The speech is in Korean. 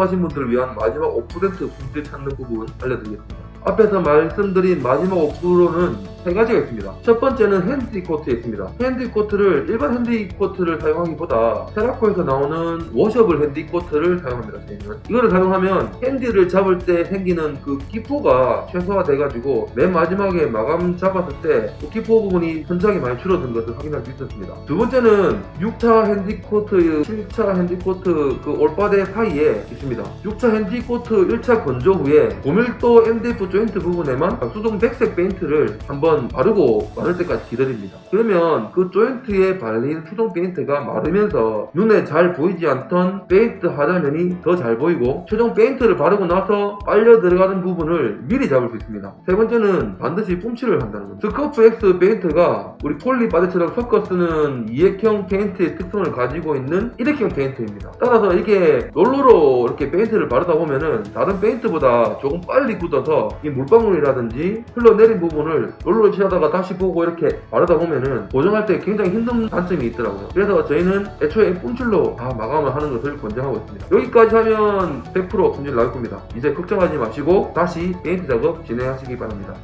꼼꼼하신 분들을 위한 마지막 5% 품질 찾는 부분 알려드리겠습니다. 앞에서 말씀드린 마지막 5%는 세 가지가 있습니다. 첫 번째는 핸디 코트에 있습니다. 핸디 코트를 일반 핸디 코트를 사용하기보다 세라코에서 나오는 워셔블 핸디 코트를 사용합니다. 저희는 이거를 사용하면 핸디를 잡을 때 생기는 그 기포가 최소화 돼가지고 맨 마지막에 마감 잡았을 때 그 기포 부분이 현저하게 많이 줄어든 것을 확인할 수 있었습니다. 두 번째는 6차 핸디 코트, 7차 핸디 코트 그 올바데 사이에 있습니다. 6차 핸디 코트 1차 건조 후에 고밀도 MDF 조인트 부분에만 수동 백색 페인트를 한번 바르고 마를 때까지 기다립니다. 그러면 그 조인트에 발린 수동 페인트가 마르면서 눈에 잘 보이지 않던 페인트 하단면이 더 잘 보이고 최종 페인트를 바르고 나서 빨려 들어가는 부분을 미리 잡을 수 있습니다. 세 번째는 반드시 뿜칠을 한다는 겁니다. 스커프 X 페인트가 우리 폴리 바디처럼 섞어 쓰는 이액형 페인트의 특성을 가지고 있는 일액형 페인트입니다. 따라서 이게 롤러로 이렇게 페인트를 바르다 보면은 다른 페인트보다 조금 빨리 굳어서 이 물방울이라든지 흘러내린 부분을 롤러로 칠하다가 다시 보고 이렇게 바르다 보면은 고정할 때 굉장히 힘든 단점이 있더라고요. 그래서 저희는 애초에 뿜칠로 다 마감을 하는 것을 권장하고 있습니다. 여기까지 하면 100% 품질 나올 겁니다. 이제 걱정하지 마시고 다시 페인트 작업 진행하시기 바랍니다.